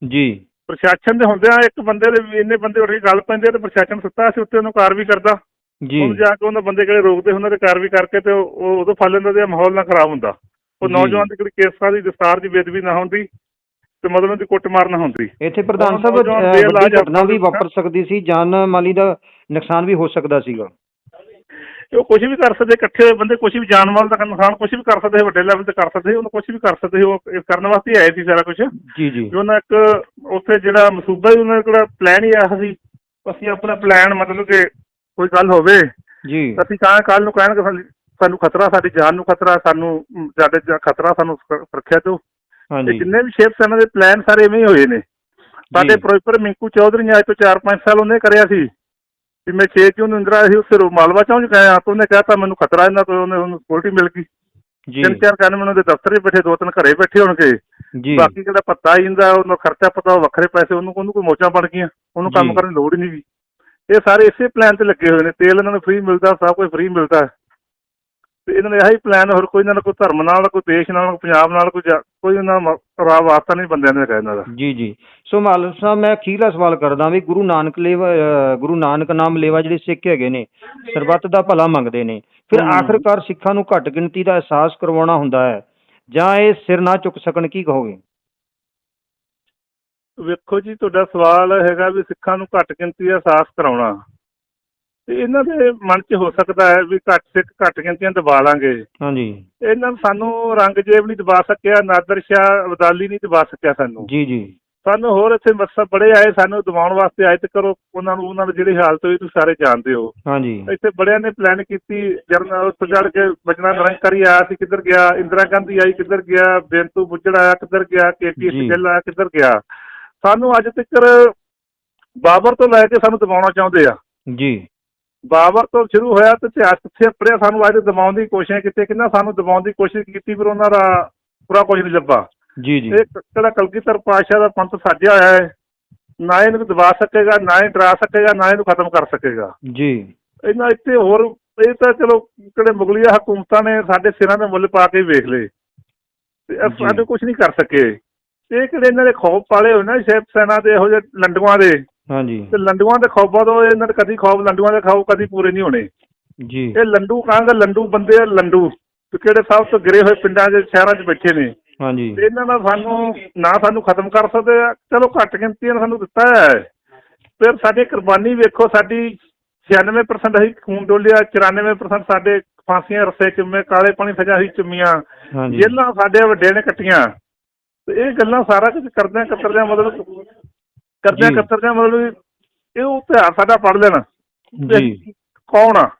ਜੀ। ਪ੍ਰਸ਼ਾਸਨ ਦੇ ਹੁੰਦਿਆਂ ਇੱਕ ਬੰਦੇ ਦੇ ਇੰਨੇ ਬੰਦੇ ਉੱਠ ਕੇ ਗੱਲ ਪੈਂਦੇ ਤੇ ਪ੍ਰਸ਼ਾਸਨ ਸੁੱਤਾ ਸੀ ਉੱਤੇ ਉਹਨੂੰ ਕਾਰਵਾਈ ਕਰਦਾ। ਜੀ। ਉਹਨੂੰ ਜਾ ਕੇ ਉਹਨਾਂ ਬੰਦੇ ਕਿਹੜੇ ਰੋਕਦੇ ਉਹਨਾਂ ਤੇ ਕਾਰਵਾਈ ਕਰਕੇ ਤੇ ਉਹ ਉਦੋਂ ਫੜ ਲੈਂਦਾ ਤੇ ਮਾਹੌਲ ਨਾ ਖਰਾਬ ਹੁੰਦਾ। ਉਹ। ਨੌਜਵਾਨ ਦੀ ਕਿਹੜੀ ਕੇਸਾਂ ਦੀ ਦਸਤਾਰ ਦੀ ਬੇਦਬੀ ਨਾ ਹੁੰਦੀ ਤੇ ਮਤਲਬ ਉਹਦੀ ਕੁੱਟ ਮਾਰ ਨਾ ਹੁੰਦੀ। ਇੱਥੇ ਪ੍ਰਧਾਨ ਸਾਹਿਬ ਵੱਡੀ ਘਟਨਾ ਵੀ ਵਾਪਰ ਸਕਦੀ ਸੀ ਜਾਨ ਮਾਲੀ ਦਾ ਨੁਕਸਾਨ ਵੀ ਹੋ ਸਕਦਾ ਸੀਗਾ। ਇਹ ਉਹ ਕੁਝ ਵੀ ਕਰ ਸਕਦੇ ਇਕੱਠੇ ਹੋਏ ਬੰਦੇ ਕੁਝ ਵੀ ਜਾਨ ਮਾਲ ਦਾ ਨੁਕਸਾਨ ਕੁਝ ਵੀ ਕਰ ਸਕਦੇ ਵੱਡੇ ਲੈਵਲ ਤੇ ਕਰ ਸਕਦੇ ਉਹਨੂੰ ਕੁਝ ਵੀ ਕਰ ਸਕਦੇ ਉਹ ਕਰਨ ਵਾਸਤੇ ਆਏ ਸੀ ਸਾਰਾ ਕੁਝ ਜੀ ਜੀ। ਉਹਨਾਂ ਇੱਕ ਉੱਥੇ ਜਿਹੜਾ ਮਸੂਬਾ ਹੀ ਉਹਨਾਂ ਕੋਲ ਪਲਾਨ ਹੀ ਆਇਆ ਸੀ ਅਸੀਂ ਆਪਣਾ ਪਲਾਨ ਮਤਲਬ ਕਿ ਕੋਈ ਗੱਲ ਹੋਵੇ ਜੀ। ਅਸੀਂ ਕਹਾਂ ਕੱਲ ਨੂੰ ਕਹਿਣਗੇ ਸਾਨੂੰ- ਸਾਨੂੰ ਖਤਰਾ ਸਾਡੀ ਜਾਨ ਨੂੰ ਖਤਰਾ ਸਾਨੂੰ ਸਾਡੇ ਖਤਰਾ ਸਾਨੂੰ ਸੁਰ- ਸੁਰੱਖਿਆ ਦਿਓ। ਤੇ ਹਾਂਜੀ। ਜਿੰਨੇ ਵੀ ਸ਼ੇਪ ਸੈਨਾ ਦੇ ਪਲਾਨ ਸਾਰੇ ਐਵੇਂ ਹੀ ਹੋਏ ਨੇ। ਸਾਡੇ ਪ੍ਰੋਫੈਸਰ ਮਿੰਕੂ ਚੌਧਰੀ ਨੇ ਅੱਜ ਤੋਂ 4-5 ਸਾਲ ਉਹਨੇ ਕਰਿਆ ਸੀ। ਵੀ ਮੈਂ 6 ਜੂਨ ਨੂੰ ਇੰਦਰਾ ਸੀ ਉੱਥੇ ਮਾਲਵਾ ਚੌਂਕ ਗਏ ਆ ਤਾਂ ਉਹਨੇ ਕਹਿਤਾ ਮੈਨੂੰ ਖਤਰਾ ਇਹਨਾਂ ਤੋਂ ਉਹਨੇ ਉਹਨੂੰ ਸਕਿਉਰਟੀ ਮਿਲ ਗਈ। ਜੀ। ਤਿੰਨ ਚਾਰ ਕੰਨ ਮੈਨੂੰ ਉਹਦੇ ਦਫ਼ਤਰ 'ਚ ਬੈਠੇ ਦੋ ਤਿੰਨ ਘਰੇ ਬੈਠੇ ਹੋਣਗੇ। ਜੀ। ਬਾਕੀ ਜਿਹੜਾ ਪੱਤਾ ਜਾਂਦਾ ਉਹਨੂੰ ਖਰਚਾ ਪਤਾ ਉਹ ਵੱਖਰੇ ਪੈਸੇ ਉਹਨੂੰ ਉਹਨੂੰ ਕੋਈ ਮੋਚਾਂ ਬਣ ਗਈਆਂ ਉਹਨੂੰ ਕੰਮ। ਕਰਨ ਦੀ ਲੋੜ ਹੀ ਨਹੀਂ ਗੀ। ਇਹ ਸਾਰੇ ਇਸੇ ਪਲਾਨ ਤੇ ਲੱਗੇ ਹੋਏ ਨੇ ਤੇਲ ਇਹਨਾਂ ਨੂੰ ਫ੍ਰੀ ਮਿਲਦਾ ਸਭ ਕੁਝ ਫ੍ਰੀ ਮਿਲਦਾ। ਤੇ ਇਹਨਾਂ ਦਾ ਇਹੀ ਪਲਾਨ ਹੋਰ ਕੋਈ ਇਹਨਾਂ ਦਾ ਕੋਈ ਧਰਮ ਨਾਲ ਕੋਈ ਦੇਸ਼ ਨਾਲ ਕੋਈ ਪੰਜਾਬ ਨਾਲ ਕੋਈ ਜਾ- ਕੋਈ ਇਹਨਾਂ ਦਾ ਰਾ ਵਾਸਤਾ ਨਹੀਂ ਬੰਦਿਆਂ ਨੇ ਕਹਿੰਦਾ ਦਾ। ਜੀ ਜੀ। ਸੋ ਮਾਲਮ ਸਾਹਿਬ ਮੈਂ ਅਖੀਰਲਾ ਸਵਾਲ ਕਰਦਾ ਵੀ ਗੁਰੂ ਨਾਨਕ ਲੇਵਾ ਅਹ, ਗੁਰੂ ਨਾਨਕ ਨਾਮ ਲੇਵਾ ਜਿਹੜੇ ਸਿੱਖ ਹੈਗੇ ਨੇ ਸਰਬੱਤ ਦਾ ਭਲਾ ਮੰਗਦੇ ਨੇ। ਫਿਰ ਹਮ। ਆਖਰਕਾਰ ਸਿੱਖਾਂ ਨੂੰ ਘੱਟ ਗਿਣਤੀ ਦਾ ਅਹਿਸਾਸ ਕਰਵਾਉਣਾ ਹੁੰਦਾ ਹੈ। ਜਾਂ ਇਹ ਸਿਰ ਨਾ ਚੁੱਕ ਸਕਣ ਕੀ ਕਹੋਗੇ? ਵੇਖੋ ਜੀ ਤੁਹਾਡਾ ਸਵਾਲ ਹੈਗਾ ਵੀ ਸਿੱਖਾਂ ਨੂੰ ਘੱਟ ਗਿਣਤੀ ਦਾ ਅਹਿਸਾਸ ਕਰਾਉਣਾ। ਤੇ ਇਹਨਾਂ ਦੇ ਮਨ 'ਚ ਹੋ ਸਕਦਾ ਹੈ ਵੀ ਘੱਟ ਸਿੱਖ ਘੱਟ ਗਿਣਤੀਆਂ ਦਬਾ ਲਾਂਗੇ। ਹਾਂਜੀ। ਇਹਨਾਂ ਨੂੰ ਸਾਨੂੰ ਰੰਗਜੇਬ ਨਹੀਂ ਦਬਾ ਸਕਿਆ ਨਾਦਰ ਸ਼ਾਹ ਅਬਦਾਲੀ ਨਹੀਂ ਦਬਾ ਸਕਿਆ ਸਾਨੂੰ। ਜੀ ਜੀ। ਸਾਨੂੰ ਹੋਰ ਇੱਥੇ ਮੱਸਾ ਬੜੇ ਆਏ ਸਾਨੂੰ ਦਬਾਉਣ ਵਾਸਤੇ ਆਏ ਤੇ ਕਰੋ। ਉਹਨਾਂ ਨੂੰ ਉਹਨਾਂ ਦੀ ਜਿਹੜੀ ਹਾਲਤ ਹੋਈ ਤੁਸੀਂ ਸਾਰੇ ਜਾਣਦੇ ਹੋ। ਹਾਂਜੀ। ਇੱਥੇ ਬੜਿਆਂ ਨੇ ਪਲਾਨ ਕੀਤੀ ਜਰਨਲ ਚੜ ਕੇ ਬਚਨਾ ਨਿਰੰਕਾਰੀ ਆਇਆ ਸੀ ਕਿੱਧਰ ਗਿਆ? ਇੰਦਰਾ ਗਾਂਧੀ ਆਈ ਕਿੱਧਰ ਗਿਆ? ਬੇਂਤੂ ਬੁੱਜੜ ਆਇਆ ਕਿੱਧਰ ਗਿਆ? ਕੇਪੀ ਜੀ। ਗਿੱਲ ਆਇਆ ਕਿੱਧਰ ਗਿਆ? ਸਾਨੂੰ ਅੱਜ ਤੱਕ ਬਾਬਰ ਤੋਂ ਲੈ ਕੇ ਸਾਨੂੰ ਦਬਾਉਣਾ ਚਾਹੁੰਦੇ ਆ। ਜੀ। ਬਾਬਰ ਤੋਂ ਸ਼ੁਰੂ ਹੋਇਆ ਤੇ ਇਤਿਹਾਸ ਕਿੱਥੇ ਪੜਿਆ ਸਾਨੂੰ ਅੱਜ ਦਬਾਉਣ ਦੀ ਕੋਸ਼ਿਸ਼ ਕੀਤੀ ਕਿੰਨਾ ਸਾਨੂੰ ਦਬਾਉਣ ਦੀ ਕੋਸ਼ਿਸ਼ ਕੀਤੀ ਪਰ ਉਹਨਾਂ ਦਾ ਪੂਰਾ ਕੁਝ ਨਹੀਂ ਲੱਭਾ। ਜੀ ਜੀ। ਇਹ ਕਿਹੜਾ ਕਲਗੀਧਰ ਪਾਤਸ਼ਾਹ ਦਾ ਪੰਥ ਸਾਜਿਆ ਹੋਇਆ ਹੈ ਨਾ ਇਹਨੂੰ ਦਬਾ ਸਕੇਗਾ ਨਾ ਇਹ ਡਰਾ ਸਕੇਗਾ ਨਾ ਇਹਨੂੰ ਖਤਮ ਕਰ ਸਕੇਗਾ। ਜੀ। ਇਹਨਾਂ ਇੱਥੇ ਹੋਰ ਇਹ ਤਾਂ ਚਲੋ ਕਿਹੜੇ ਮੁਗਲੀਆ ਹਕੂਮਤਾਂ ਨੇ ਸਾਡੇ ਸਿਰਾਂ ਦੇ ਮੁੱਲ ਪਾ ਕੇ ਵੇਖ ਲਏ। ਤੇ। ਸਾਡੇ ਕੁਝ ਨਹੀਂ ਕਰ ਸਕੇ। ਇਹ ਕਿਹੜੇ ਇਹਨਾਂ ਦੇ ਖੌਫ ਪਾਲੇ ਹੋਏ ਨਾ ਸ਼ੇਪ ਸੈਨਾ ਦੇ ਇਹੋ ਜਿਹੇ ਲੰਡੂਆਂ ਦੇ। ਹਾਂਜੀ। ਤੇ ਲੰਡੂਆਂ ਦੇ ਖੌਫਾਂ ਤੋਂ ਇਹਨਾਂ ਦੇ ਕਦੀ ਖੌਫ ਲੰਡੂਆਂ ਦੇ ਖੌਫ ਕਦੀ ਪੂਰੇ ਨਹੀਂ ਹੋਣੇ। ਜੀ। ਇਹ ਲੰਡੂ ਕਹਾਂਗਾ ਲੰਡੂ ਬੰਦੇ ਆ ਲੰਡੂ। ਤੇ ਕਿਹੜੇ ਸਭ ਤੋਂ ਗਿਰੇ ਹੋਏ ਪਿੰਡਾਂ 'ਚ ਸ਼ਹਿਰਾਂ 'ਚ ਬੈਠੇ ਨੇ। ਹਾਂਜੀ। ਤੇ ਇਹਨਾਂ ਦਾ ਸਾਨੂੰ ਨਾ ਸਾਨੂੰ ਖਤਮ ਕਰ ਸਕਦੇ ਆ। ਚਲੋ ਘੱਟ ਗਿਣਤੀਆਂ ਨੇ ਸਾਨੂੰ ਦਿੱਤਾ ਹੈ। ਫਿਰ ਸਾਡੀ ਕੁਰਬਾਨੀ ਵੇਖੋ ਸਾਡੀ 96% ਅਸੀਂ ਖੂਨ ਡੋਲਿਆ 94% ਸਾਡੇ ਫਾਂਸੀਆਂ ਰਸੇ ਚੁੰਮੇ ਕਾਲੇ ਪਾਣੀ ਸਜ਼ਾ ਸੀ ਚੁੰਮੀਆਂ। ਜੇਲਾਂ ਸਾਡੇ ਵੱਡੇ ਨੇ ਕੱਟੀਆਂ। ਤੇ ਇਹ ਗੱਲਾਂ ਸਾਰਾ ਕੁਝ ਕਰਦਿਆਂ ਕਤਰਦਿਆਂ ਮਤਲਬ ਕਰਦਿਆਂ ਜੀ। ਕਤਰਦਿਆਂ ਮਤਲਬ ਵੀ ਇਹ ਉਹ ਇਤਿਹਾਸ ਸਾਡਾ ਪੜ੍ਹ ਲੈਣਾ। ਜੀ। ਕੌਣ ਆ?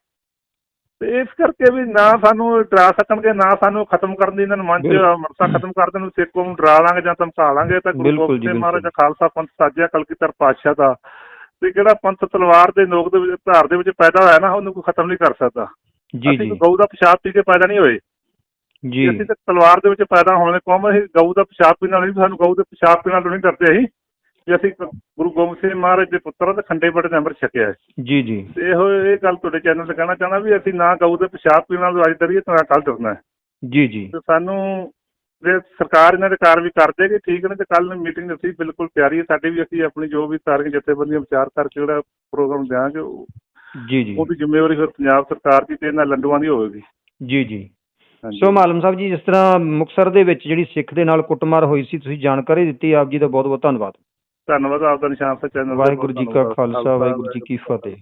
ਤੇ ਇਸ ਕਰਕੇ ਵੀ ਨਾ ਸਾਨੂੰ ਡਰਾ ਸਕਣਗੇ ਨਾ ਸਾਨੂੰ ਖਤਮ ਕਰਨ ਦੀ ਇਹਨਾਂ ਨੂੰ ਮਨ ਚ ਬਿਲਕੁਲ। ਮਰਤਾ ਖਤਮ ਕਰ ਦੇਣ ਨੂੰ ਸਿੱਖੋ ਨੂੰ ਡਰਾ ਲਾਂਗੇ ਜਾਂ ਧਮਕਾ ਲਾਂਗੇ ਤਾਂ ਗੁਰੂ ਬਿਲਕੁਲ ਗੋਬਿੰਦ ਜੀ, ਸਿੰਘ ਮਹਾਰਾਜ ਦਾ ਬਿਲਕੁਲ। ਖਾਲਸਾ ਪੰਥ ਸਾਜਿਆ ਕਲਗੀਧਰ ਪਾਤਸ਼ਾਹ ਦਾ। ਤੇ ਜਿਹੜਾ ਪੰਥ ਤਲਵਾਰ ਦੇ ਨੋਕ ਦੇ ਵਿੱਚ ਧਾਰ ਦੇ ਵਿੱਚ ਪੈਦਾ ਹੋਇਆ ਨਾ ਉਹਨੂੰ ਕੋਈ ਖਤਮ ਨਹੀਂ ਕਰ ਸਕਦਾ। ਜੀ ਅਸੀਂ ਜੀ। ਕੋਈ ਗਊ ਦਾ ਪਿਸ਼ਾਬ ਪੀ ਕੇ ਪੈਦਾ ਨਹੀਂ ਹੋਏ। ਜੀ। ਅਸੀਂ ਤਾਂ ਤਲਵਾਰ ਦੇ ਵਿੱਚ ਪੈਦਾ ਹੋਣ ਦੇ ਕੌਮ ਅਸੀਂ ਗਊ ਦਾ ਪਿਸ਼ਾਬ ਪੀਣ ਨਾਲ ਨਹੀਂ ਸਾਨੂੰ ਗਊ ਦੇ ਪਿਸ਼ਾਬ ਪੀਣ ਨਾਲ ਨਹੀਂ ਡਰਦੇ ਅਸੀਂ। ਜੇ ਅਸੀਂ ਗੁਰੂ ਗੋਬਿੰਦ ਸਿੰਘ ਮਹਾਰਾਜ ਦੇ ਪੁੱਤਰ ਤੇ ਖੰਡੇ ਬੜੇ ਦੇ ਅੰਮ੍ਰਿਤ ਛਕਿਆ ਹੈ। ਜੀ ਜੀ। ਤੇ ਇਹੋ ਇਹ ਗੱਲ ਤੁਹਾਡੇ ਚੈਨਲ ਤੇ ਕਹਿਣਾ ਚਾਹੁੰਦਾ ਵੀ ਅਸੀਂ ਨਾ ਗਊ ਦੇ ਪਿਸ਼ਾਬ ਪੀਣ ਨਾਲ ਅੱਜ ਡਰੀਏ ਤਾਂ ਕੱਲ ਡਰਨਾ ਹੈ। ਜੀ ਜੀ। ਤੇ ਸਾਨੂੰ ਜੇ ਸਰਕਾਰ ਇਹਨਾਂ ਦੇ ਕਾਰਵਾਈ ਕਰ ਦੇਗੀ ਠੀਕ ਨੇ ਤੇ ਕੱਲ ਨੂੰ ਮੀਟਿੰਗ ਅਸੀਂ ਬਿਲਕੁਲ ਤਿਆਰੀ ਹੈ। ਸਾਡੀ ਵੀ ਅਸੀਂ ਆਪਣੀ ਜੋ ਵੀ ਸਾਰੀਆਂ ਜਥੇਬੰਦੀਆਂ ਵਿਚਾਰ ਕਰਕੇ ਜਿਹੜਾ ਪ੍ਰੋਗਰਾਮ ਦਿਆਂਗੇ ਉਹ- ਜੀ ਜੀ। ਉਹਦੀ ਜ਼ਿੰਮੇਵਾਰੀ ਫਿਰ ਪੰਜਾਬ ਸਰਕਾਰ ਦੀ ਤੇ ਇਹਨਾਂ ਲੰਡੂਆਂ ਦੀ ਹੋਵੇਗੀ। ਜੀ ਜੀ। ਸੋ ਮਾਲਮ ਸਾਹਿਬ ਜੀ ਜਿਸ ਤਰ੍ਹਾਂ ਮੁਕਤਸਰ ਦੇ ਵਿੱਚ ਜਿਹੜੀ ਸਿੱਖ ਦੇ ਨਾਲ ਕੁੱਟਮਾਰ ਹੋਈ ਸੀ ਤੁਸੀਂ ਜਾਣਕਾਰੀ ਦਿੱਤੀ ਆਪ ਜੀ ਦਾ ਬਹੁਤ ਬਹੁਤ ਧੰਨਵਾਦ। ਧੰਨਵਾਦ ਆਪਦਾ ਨਿਸ਼ਾਨ ਸੇ ਚੈਨਲ ਵਾਹਿਗੁਰੂ ਜੀ ਕਾ ਖਾਲਸਾ, ਵਾਹਿਗੁਰੂ ਜੀ ਕੀ। ਫਤਿਹ